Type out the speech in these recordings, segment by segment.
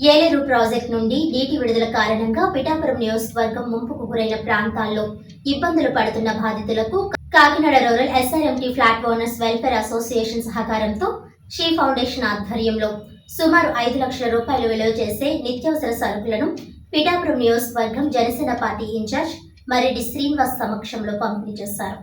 Yeleru project నుండి నీటి విడుదల కారణంగా పిఠాపురం నియోజకవర్గం ముంపుకు గురైన ప్రాంతాల్లో ఇబ్బందులు పడుతున్న బాధితులకు Kakinada rural SRMT flat owners welfare association సహకారంతో షీ ఫౌండేషన్ ఆధ్వర్యంలో సుమారు ఐదు లక్షల రూపాయలు విలువ చేసే నిత్యావసర సరుకులను పిఠాపురం నియోజకవర్గం జనసేన పార్టీ ఇన్ఛార్జ్ మరెడ్డి శ్రీనివాస్ సమక్షంలో పంపిణీ చేశారు.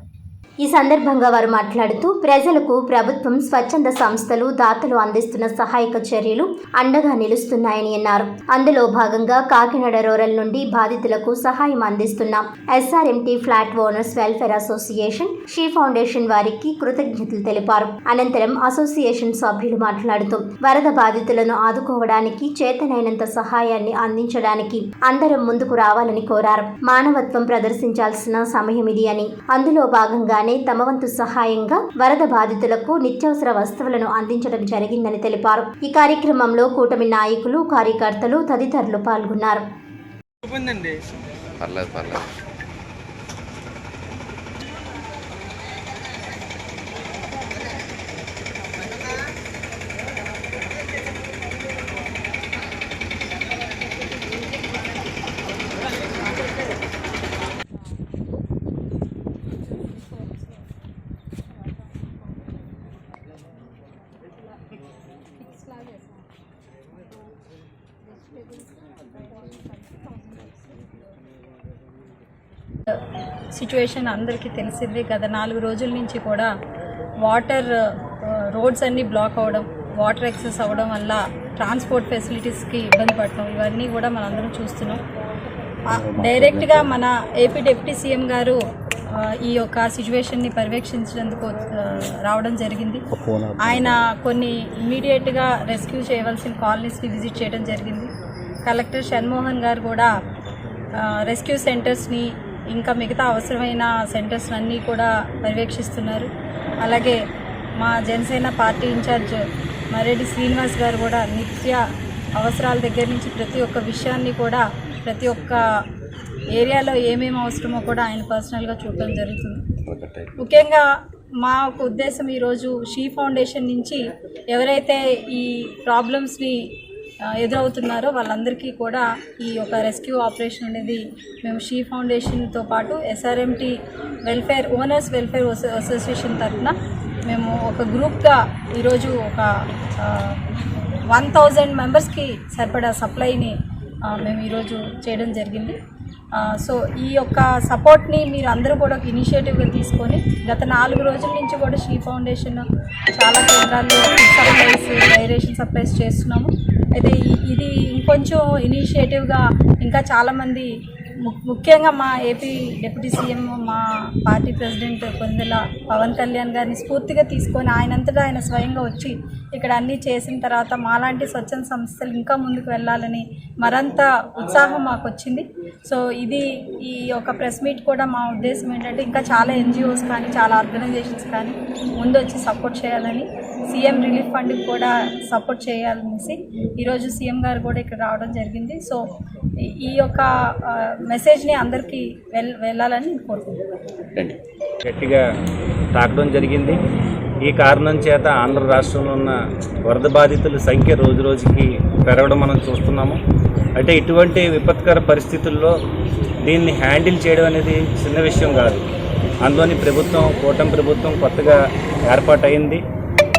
ఈ సందర్భంగా వారు మాట్లాడుతూ ప్రజలకు ప్రభుత్వం స్వచ్ఛంద సంస్థలు దాతలు అందిస్తున్న సహాయక చర్యలు అండగా నిలుస్తున్నాయని అన్నారు. అందులో భాగంగా కాకినాడ రూరల్ నుండి బాధితులకు సహాయం అందిస్తున్న SRMT flat owners welfare association she foundation వారికి కృతజ్ఞతలు తెలిపారు. అనంతరం అసోసియేషన్ సభ్యులు మాట్లాడుతూ వరద బాధితులను ఆదుకోవడానికి చేతనైనంత సహాయాన్ని అందించడానికి అందరం ముందుకు రావాలని కోరారు. మానవత్వం ప్రదర్శించాల్సిన సమయం ఇది అని. అందులో భాగంగానే తమ వంతు సహాయంగా వరద బాధితులకు నిత్యావసర వస్తువులను అందించడం జరిగిందని తెలిపారు. ఈ కార్యక్రమంలో కూటమి నాయకులు కార్యకర్తలు తదితరులు పాల్గొన్నారు. సిచ్యువేషన్ అందరికీ తెలిసిందే గత నాలుగు రోజుల నుంచి కూడా వాటర్ రోడ్స్ అన్నీ బ్లాక్ అవ్వడం వాటర్ ఎక్సెస్ అవ్వడం వల్ల ట్రాన్స్పోర్ట్ ఫెసిలిటీస్కి ఇబ్బంది పడటం ఇవన్నీ కూడా మనందరం చూస్తున్నాం. డైరెక్ట్గా మన ఏపీ డిప్యూటీ సీఎం గారు ఈ యొక్క సిచ్యువేషన్ని పర్యవేక్షించేందుకు రావడం జరిగింది. ఆయన కొన్ని ఇమీడియట్గా రెస్క్యూ చేయవలసిన కాలనీస్ని విజిట్ చేయడం జరిగింది. కలెక్టర్ షణ్మోహన్ గారు కూడా రెస్క్యూ సెంటర్స్ని ఇంకా మిగతా అవసరమైన సెంటర్స్ అన్నీ కూడా పర్యవేక్షిస్తున్నారు. అలాగే మా జనసేన పార్టీ ఇన్ఛార్జ్ మరెడ్డి శ్రీనివాస్ గారు కూడా నిత్య అవసరాల దగ్గర నుంచి ప్రతి ఒక్క విషయాన్ని కూడా ప్రతి ఒక్క ఏరియాలో ఏమేమి అవసరమో కూడా ఆయన పర్సనల్గా చూడడం జరుగుతుంది. ముఖ్యంగా మా ఒక ఉద్దేశం ఈరోజు షీ ఫౌండేషన్ నుంచి ఎవరైతే ఈ ప్రాబ్లమ్స్ని ఎదురవుతున్నారో వాళ్ళందరికీ కూడా ఈ యొక్క రెస్క్యూ ఆపరేషన్ అనేది మేము షీ ఫౌండేషన్తో పాటు SRMT welfare owners welfare association తరఫున మేము ఒక గ్రూప్గా ఈరోజు ఒక వన్ థౌజండ్ మెంబర్స్కి సరిపడా సప్లైని మేము ఈరోజు చేయడం జరిగింది. సో ఈ యొక్క సపోర్ట్ని మీరు అందరూ కూడా ఒక ఇనిషియేటివ్గా తీసుకొని గత నాలుగు రోజుల నుంచి కూడా షీ ఫౌండేషన్ చాలా కేంద్రాల్లో సప్లైస్ డైరేషన్ సప్లైస్ చేస్తున్నాము. అయితే ఇది ఇంకొంచెం ఇనిషియేటివ్గా ఇంకా చాలామంది ముఖ్యంగా మా ఏపీ డిప్యూటీ సీఎం మా పార్టీ ప్రెసిడెంట్ కొందెల పవన్ కళ్యాణ్ గారిని స్ఫూర్తిగా తీసుకొని ఆయనంతటా ఆయన స్వయంగా వచ్చి ఇక్కడ అన్నీ చేసిన తర్వాత మాలాంటి స్వచ్ఛంద సంస్థలు ఇంకా ముందుకు వెళ్ళాలని మరంత ఉత్సాహం మాకు వచ్చింది. సో ఇది ఈ యొక్క ప్రెస్ మీట్ కూడా మా ఉద్దేశం ఏంటంటే ఇంకా చాలా ఎన్జిఓస్ కానీ చాలా ఆర్గనైజేషన్స్ కానీ ముందు వచ్చి సపోర్ట్ చేయాలని సీఎం రిలీఫ్ ఫండ్కి కూడా సపోర్ట్ చేయాలనేసి ఈరోజు సీఎం గారు కూడా ఇక్కడ రావడం జరిగింది. సో ఈ- యొక్క మెసేజ్ని అందరికీ వెల్ వెళ్ళాలని కోరుకుంటున్నాను. గట్టిగా తాకడం జరిగింది. ఈ కారణం చేత ఆంధ్ర రాష్ట్రంలో ఉన్న వరద బాధితుల సంఖ్య రోజు రోజుకి పెరగడం మనం చూస్తున్నాము. అంటే ఇటువంటి విపత్కర పరిస్థితుల్లో దీన్ని హ్యాండిల్ చేయడం అనేది చిన్న విషయం కాదు. అందులోని ప్రభుత్వం కూటమి ప్రభుత్వం కొత్తగా ఏర్పాటైంది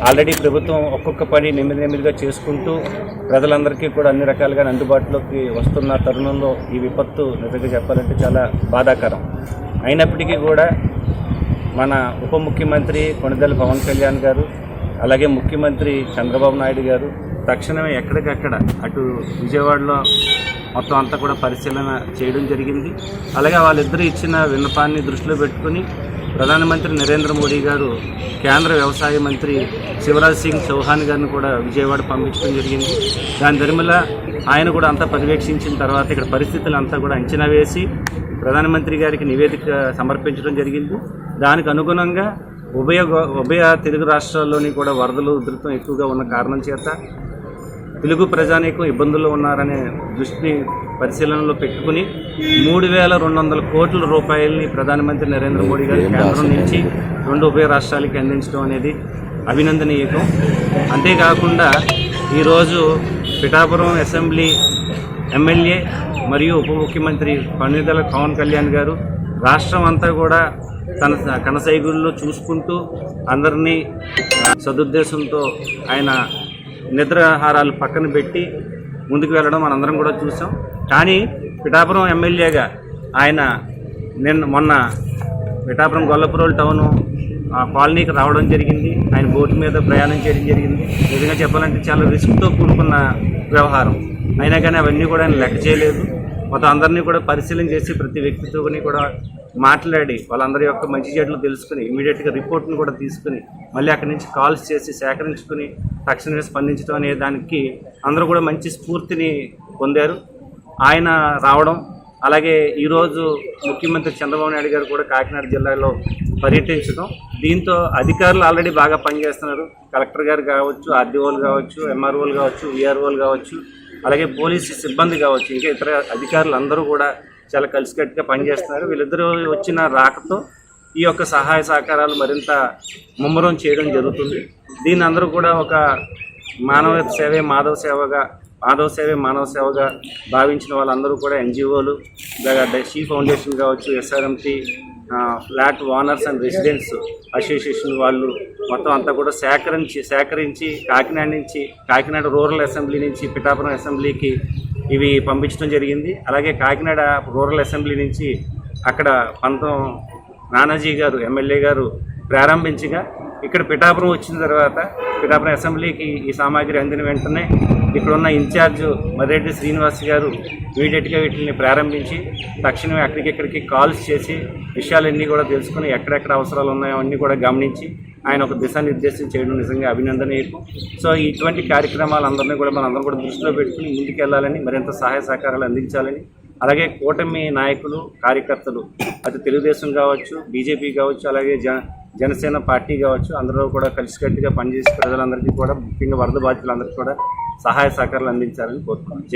ఆల్రెడీ ప్రభుత్వం ఒక్కొక్క పని నెమ్మది నెమ్మదిగా చేసుకుంటూ ప్రజలందరికీ కూడా అన్ని రకాలుగా అందుబాటులోకి వస్తున్న తరుణంలో ఈ విపత్తు నిజంగా చెప్పాలంటే చాలా బాధాకరం. అయినప్పటికీ కూడా మన ఉప ముఖ్యమంత్రి కొణిదెల పవన్ కళ్యాణ్ గారు అలాగే ముఖ్యమంత్రి చంద్రబాబు నాయుడు గారు తక్షణమే ఎక్కడికక్కడ అటు విజయవాడలో మొత్తం అంతా కూడా పరిశీలన చేయడం జరిగింది. అలాగే వాళ్ళిద్దరూ ఇచ్చిన విన్నపాన్ని దృష్టిలో పెట్టుకుని ప్రధానమంత్రి నరేంద్ర మోడీ గారు కేంద్ర వ్యవసాయ మంత్రి శివరాజ్ సింగ్ చౌహాన్ గారిని కూడా విజయవాడ పంపించడం జరిగింది. దాని దరిమిల ఆయన కూడా అంతా పర్యవేక్షించిన తర్వాత ఇక్కడ పరిస్థితులు అంతా కూడా అంచనా వేసి ప్రధానమంత్రి గారికి నివేదిక సమర్పించడం జరిగింది. దానికి అనుగుణంగా ఉభయ ఉభయ తెలుగు రాష్ట్రాల్లోని కూడా వరదలు ఉధృతం ఎక్కువగా ఉన్న కారణం చేత తెలుగు ప్రజానీకం ఇబ్బందుల్లో ఉన్నారనే దృష్టిని పరిశీలనలో పెట్టుకుని మూడు వేల రెండు వందల కోట్ల రూపాయలని ప్రధానమంత్రి నరేంద్ర మోడీ గారు కేంద్రం నుంచి రెండు ఉభయ రాష్ట్రాలకి అందించడం అనేది అభినందనీయకం. అంతేకాకుండా ఈరోజు పిఠాపురం అసెంబ్లీ ఎమ్మెల్యే మరియు ఉప ముఖ్యమంత్రి పన్నిదల పవన్ కళ్యాణ్ గారు రాష్ట్రం అంతా కూడా తన కనసైగుల్లో చూసుకుంటూ అందరినీ సదుద్దేశంతో ఆయన నిద్రాహారాలు పక్కన పెట్టి ముందుకు వెళ్ళడం మనందరం కూడా చూసాం. కానీ పిఠాపురం ఎమ్మెల్యేగా ఆయన నిన్న మొన్న పిఠాపురం గొల్లపురోలు టౌను ఆ కాలనీకి రావడం జరిగింది. ఆయన బోటు మీద ప్రయాణం చేయడం జరిగింది. నిజంగా చెప్పాలంటే చాలా రిస్క్తో కూడుకున్న వ్యవహారం. అయినా కానీ అవన్నీ కూడా ఆయన లెక్క చేయలేదు. మొత్తం అందరినీ కూడా పరిశీలన చేసి ప్రతి వ్యక్తితోని కూడా మాట్లాడి వాళ్ళందరి యొక్క మంచి చెడ్లు తెలుసుకుని ఇమీడియట్గా రిపోర్ట్ను కూడా తీసుకుని మళ్ళీ అక్కడి నుంచి కాల్స్ చేసి సేకరించుకుని తక్షణమే స్పందించడం అనే దానికి అందరూ కూడా మంచి స్ఫూర్తిని పొందారు. ఆయన రావడం అలాగే ఈరోజు ముఖ్యమంత్రి చంద్రబాబు నాయుడు గారు కూడా కాకినాడ జిల్లాలో పర్యటించడం. దీంతో అధికారులు ఆల్రెడీ బాగా పనిచేస్తున్నారు. కలెక్టర్ గారు కావచ్చు ఆర్డీఓలు కావచ్చు ఎంఆర్ఓలు కావచ్చు విఆర్ఓలు కావచ్చు అలాగే పోలీసు సిబ్బంది కావచ్చు ఇంకా ఇతర అధికారులు అందరూ కూడా చాలా కలిసికట్టుగా పనిచేస్తున్నారు. వీళ్ళిద్దరూ వచ్చిన రాకతో ఈ యొక్క సహాయ సహకారాలు మరింత ముమ్మరం చేయడం జరుగుతుంది. దీన్ని అందరూ కూడా ఒక మానవ సేవే మాధవ సేవగా మాధవ సేవే మానవ సేవగా భావించిన వాళ్ళందరూ కూడా ఎన్జిఓలు షీ ఫౌండేషన్ కావచ్చు SRMT flat owners and residents association వాళ్ళు మొత్తం అంతా కూడా సేకరించి సేకరించి కాకినాడ నుంచి కాకినాడ రూరల్ అసెంబ్లీ నుంచి పిఠాపురం అసెంబ్లీకి ఇవి పంపించడం జరిగింది. అలాగే కాకినాడ రూరల్ అసెంబ్లీ నుంచి అక్కడ పంతం నానాజీ గారు ఎమ్మెల్యే గారు ప్రారంభించగా ఇక్కడ పిఠాపురం వచ్చిన తర్వాత పిఠాపురం అసెంబ్లీకి ఈ సామాగ్రి అందిన వెంటనే ఇక్కడ ఉన్న ఇన్ఛార్జ్ మర్రెడ్డి శ్రీనివాస్ గారు ఇమీడియట్గా వీటిని ప్రారంభించి తక్షణమే అక్కడికిక్కడికి కాల్స్ చేసి విషయాలన్నీ కూడా తెలుసుకుని ఎక్కడెక్కడ అవసరాలు ఉన్నాయో అన్నీ కూడా గమనించి ఆయన ఒక దిశానిర్దేశం చేయడం నిజంగా అభినందనీయకు సో ఇటువంటి కార్యక్రమాలు అందరినీ కూడా మనందరం కూడా దృష్టిలో పెట్టుకుని ముందుకెళ్ళాలని మరింత సహాయ సహకారాలు అందించాలని అలాగే కూటమి నాయకులు కార్యకర్తలు అటు తెలుగుదేశం కావచ్చు బీజేపీ కావచ్చు అలాగే జన జనసేన పార్టీ కావచ్చు అందరూ కూడా కలిసికట్టుగా పనిచేసి ప్రజలందరికీ కూడా ముఖ్యంగా వరద బాధితులందరికీ కూడా సహాయ సహకారాలు అందించాలని కోరుతున్నాను